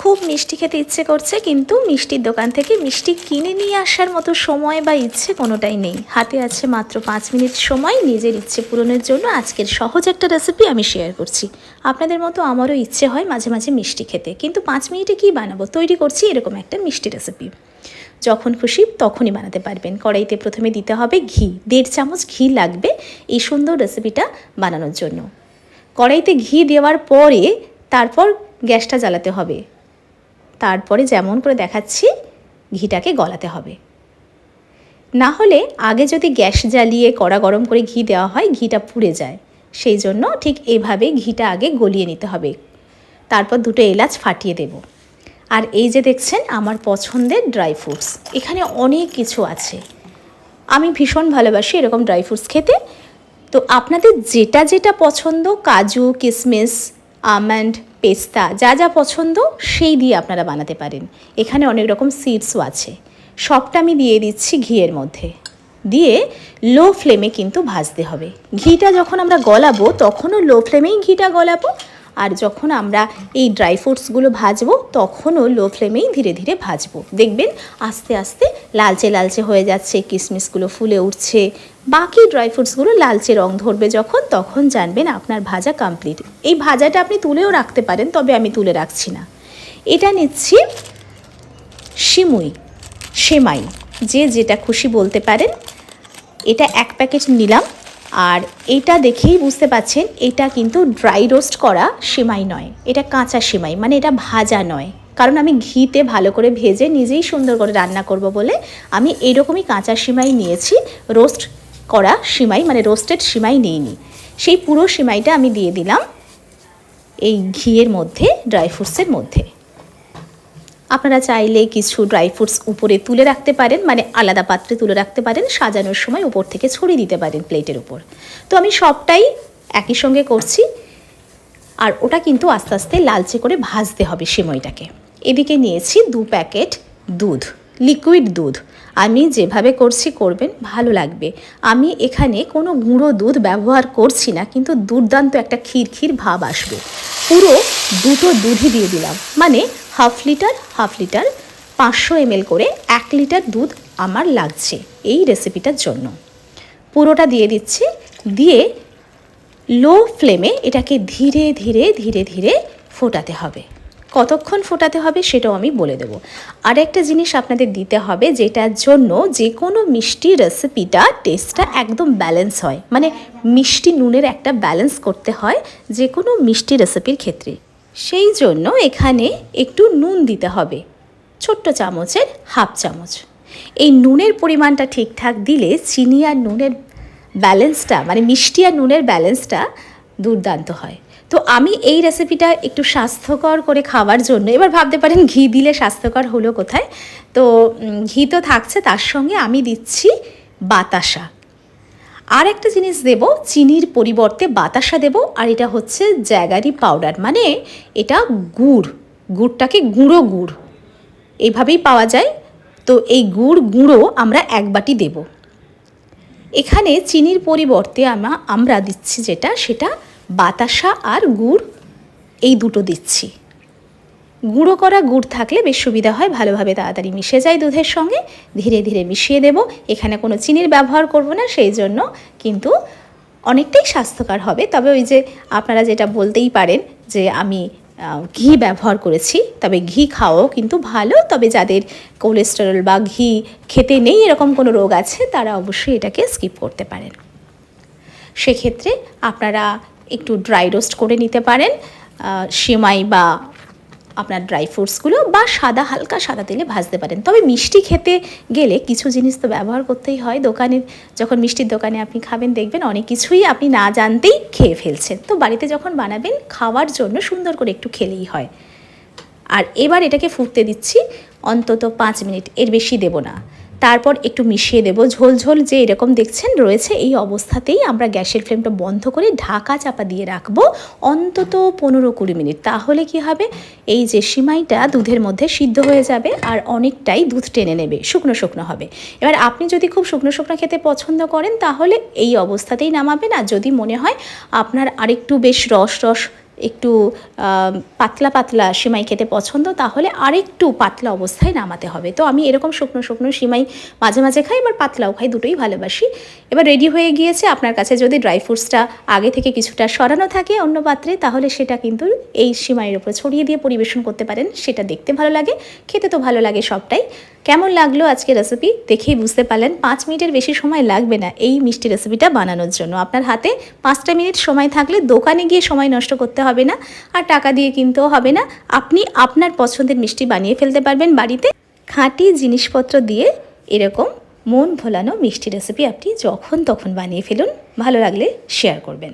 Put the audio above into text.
খুব মিষ্টি খেতে ইচ্ছে করছে, কিন্তু মিষ্টির দোকান থেকে মিষ্টি কিনে নিয়ে আসার মতো সময় বা ইচ্ছে কোনোটাই নেই। হাতে আছে মাত্র পাঁচ মিনিট সময়, নিজের ইচ্ছে পূরণের জন্য আজকের সহজ একটা রেসিপি আমি শেয়ার করছি। আপনাদের মতো আমারও ইচ্ছে হয় মাঝে মাঝে মিষ্টি খেতে, কিন্তু পাঁচ মিনিটে কী বানাবো? তৈরি করছি এরকম একটা মিষ্টি রেসিপি যখন খুশি তখনই বানাতে পারবেন। কড়াইতে প্রথমে দিতে হবে ঘি। দেড় চামচ ঘি লাগবে এই সুন্দর রেসিপিটা বানানোর জন্য। কড়াইতে ঘি দেওয়ার পরে তারপর গ্যাসটা জ্বালাতে হবে। তারপরে যেমন করে দেখাচ্ছি, ঘিটাকে গলাতে হবে। না হলে আগে যদি গ্যাস জ্বালিয়ে কড়া গরম করে ঘি দেওয়া হয়, ঘিটা পুড়ে যায়। সেই জন্য ঠিক এভাবে ঘিটা আগে গলিয়ে নিতে হবে। তারপর দুটো এলাচ ফাটিয়ে দেব। আর এই যে দেখছেন, আমার পছন্দের ড্রাই ফ্রুটস। এখানে অনেক কিছু আছে। আমি ভীষণ ভালোবাসি এরকম ড্রাই ফ্রুটস খেতে। তো আপনাদের যেটা যেটা পছন্দ, কাজু কিশমিশ আমন্ড পেস্তা, যা যা পছন্দ সেই দিয়ে আপনারা বানাতে পারেন। এখানে অনেক রকম সিডসও আছে। সবটা আমি দিয়ে দিচ্ছি ঘিয়ের মধ্যে। দিয়ে লো ফ্লেমে কিন্তু ভাজতে হবে। ঘিটা যখন আমরা গলাবো, তখনও লো ফ্লেমেই ঘিটা গলাবো। আর যখন আমরা এই ড্রাই ফ্রুটসগুলো ভাজবো, তখনও লো ফ্লেমেই ধীরে ধীরে ভাজবো। দেখবেন আস্তে আস্তে লালচে লালচে হয়ে যাচ্ছে কিশমিশগুলো ফুলে উঠছে। বাকি ড্রাই ফ্রুটসগুলো লালচে রং ধরবে যখন, তখন জানবেন আপনার ভাজা কমপ্লিট এই ভাজাটা আপনি তুলেও রাখতে পারেন, তবে আমি তুলে রাখছি না। এটা নিচ্ছি সিমুই সেমাই। যে যেটা খুশি বলতে পারেন। এটা এক প্যাকেট নিলাম। আর এটা দেখেই বুঝতে পাচ্ছেন, এটা কিন্তু ড্রাই রোস্ট করা সেমাই নয়। এটা কাঁচা সেমাই মানে এটা ভাজা নয়। কারণ আমি ঘিতে ভালো করে ভেজে নিজেই সুন্দর করে রান্না করব বলে আমি এরকমই কাঁচা সিমাই নিয়েছি রোস্ট করা সিমাই মানে রোস্টেড সিমাই নিইনি। সেই পুরো সিমাইটা আমি দিয়ে দিলাম এই ঘিয়ের মধ্যে ড্রাই ফ্রুটসের মধ্যে। আপনারা চাইলে কিছু ড্রাই ফ্রুটস উপরে তুলে রাখতে পারেন মানে আলাদা পাত্রে তুলে রাখতে পারেন, সাজানোর সময় উপর থেকে ছড়িয়ে দিতে পারেন প্লেটের উপর। তো আমি সবটাই একই সঙ্গে করছি, আর ওটা কিন্তু আস্তে আস্তে লালচে করে ভাজতে হবে সেমইটাকে। এদিকে নিয়েছি দু প্যাকেট দুধ লিকুইড দুধ। আমি যেভাবে করছি করবেন, ভালো লাগবে। আমি এখানে কোনো গুঁড়ো দুধ ব্যবহার করছি না, কিন্তু দুর্দান্ত একটা ক্ষীর ক্ষীর ভাব আসবে। পুরো দুটো দুধই দিয়ে দিলাম মানে হাফ লিটার হাফ লিটার, পাঁচশো এমএল করে এক লিটার দুধ আমার লাগছে এই রেসিপিটার জন্য। পুরোটা দিয়ে দিচ্ছি, দিয়ে লো ফ্লেমে এটাকে ধীরে ধীরে ধীরে ধীরে ফোটাতে হবে। কতক্ষণ ফোটাতে হবে সেটাও আমি বলে দেবো। আর একটা জিনিস আপনাদের দিতে হবে যেটার জন্য যে কোনো মিষ্টি রেসিপিটা টেস্টটা একদম ব্যালেন্স হয়। মানে মিষ্টি নুনের একটা ব্যালেন্স করতে হয় যে কোনো মিষ্টি রেসিপির ক্ষেত্রে। সেই জন্য এখানে একটু নুন দিতে হবে। ছোট্ট চামচের হাফ চামচ। এই নুনের পরিমাণটা ঠিকঠাক দিলে চিনি আর নুনের ব্যালেন্সটা মানে মিষ্টি আর নুনের ব্যালেন্সটা দুর্দান্ত হয়। তো আমি এই রেসিপিটা একটু স্বাস্থ্যকর করে খাওয়ার জন্য, এবার ভাবতে পারেন ঘি দিলে স্বাস্থ্যকর হলো কোথায়? তো ঘি তো থাকছে, তার সঙ্গে আমি দিচ্ছি বাতাসা। আর একটা জিনিস দেব, চিনির পরিবর্তে বাতাসা দেব, আর এটা হচ্ছে জ্যাগারি পাউডার। মানে এটা গুড়, গুড়টাকে গুঁড়ো গুড়। এইভাবেই পাওয়া যায়। তো এই গুড় গুঁড়ো আমরা এক বাটি দেব। এখানে চিনির পরিবর্তে আমরা আমরা দিচ্ছি যেটা, সেটা বাতাসা আর গুড়, এই দুটো দিচ্ছি। গুঁড়ো করা গুড় থাকলে বেশ সুবিধা হয়, ভালোভাবে তাড়াতাড়ি মিশে যায় দুধের সঙ্গে। ধীরে ধীরে মিশিয়ে দেব। এখানে কোনো চিনির ব্যবহার করব না, সেই জন্য কিন্তু অনেকটাই স্বাস্থ্যকর হবে। তবে ওই যে আপনারা যেটা বলতেই পারেন যে আমি ঘি ব্যবহার করেছি, তবে ঘি খাওয়াও কিন্তু ভালো। তবে যাদের কোলেস্টেরল বা ঘি খেতে নেই, এরকম কোনো রোগ আছে, তারা অবশ্যই এটাকে স্কিপ করতে পারেন। সেক্ষেত্রে আপনারা একটু ড্রাই রোস্ট করে নিতে পারেন। সেমাই বা আপনার ড্রাই ফ্রুটসগুলো বা সাদা, হালকা সাদা তেলে ভাজতে পারেন। তবে মিষ্টি খেতে গেলে কিছু জিনিস তো ব্যবহার করতেই হয়। দোকানে যখন মিষ্টির দোকানে আপনি খাবেন, দেখবেন অনেক কিছুই আপনি না জানতেই খেয়ে ফেলছেন। তো বাড়িতে যখন বানাবেন, খাওয়ার জন্য সুন্দর করে একটু খেলেই হয়। আর এবার এটাকে ফুটতে দিচ্ছি, অন্তত পাঁচ মিনিট, এর বেশি দেব না। তারপর একটু মিশিয়ে দেব। ঝোল ঝোল যে এরকম দেখছেন, রয়েছে এই অবস্থাতেই আমরা গ্যাসের ফ্লেমটা বন্ধ করে ঢাকা চাপা দিয়ে রাখব অন্তত পনেরো কুড়ি মিনিট। তাহলে কি হবে? এই যে সিমাইটা দুধের মধ্যে সিদ্ধ হয়ে যাবে আর অনেকটাই দুধ টেনে নেবে, শুকনো শুকনো হবে। এবার আপনি যদি খুব শুকনো শুকনো খেতে পছন্দ করেন, তাহলে এই অবস্থাতেই নামাবেন। আর যদি মনে হয় আপনার আরেকটু বেশ রস রস একটু পাতলা পাতলা সিমাই খেতে পছন্দ, তাহলে আরেকটু পাতলা অবস্থায় নামাতে হবে। তো আমি এরকম শুকনো শুকনো সিমাই মাঝে মাঝে খাই, এবার পাতলাও খাই, দুটোই ভালোবাসি। এবার রেডি হয়ে গিয়েছে, আপনার কাছে যদি ড্রাই ফ্রুটসটা আগে থেকে কিছুটা সরানো থাকে অন্য পাত্রে, তাহলে সেটা কিন্তু এই সিমাইয়ের উপর ছড়িয়ে দিয়ে পরিবেশন করতে পারেন, সেটা দেখতে ভালো লাগে, খেতে তো ভালো লাগে সবটাই। কেমন লাগল আজকে রেসিপি দেখেই বুঝতে পারলেন পাঁচ মিনিটের বেশি সময় লাগবে না এই মিষ্টি রেসিপিটা বানানোর জন্য। আপনার হাতে পাঁচটা মিনিট সময় থাকলে দোকানে গিয়ে সময় নষ্ট করতে হবে না, আর টাকা দিয়ে কিনতেও হবে না। আপনি আপনার পছন্দের মিষ্টি বানিয়ে ফেলতে পারবেন বাড়িতে। খাঁটি জিনিসপত্র দিয়ে এরকম মন ভোলানো মিষ্টি রেসিপি আপনি যখন তখন বানিয়ে ফেলুন। ভালো লাগলে শেয়ার করবেন।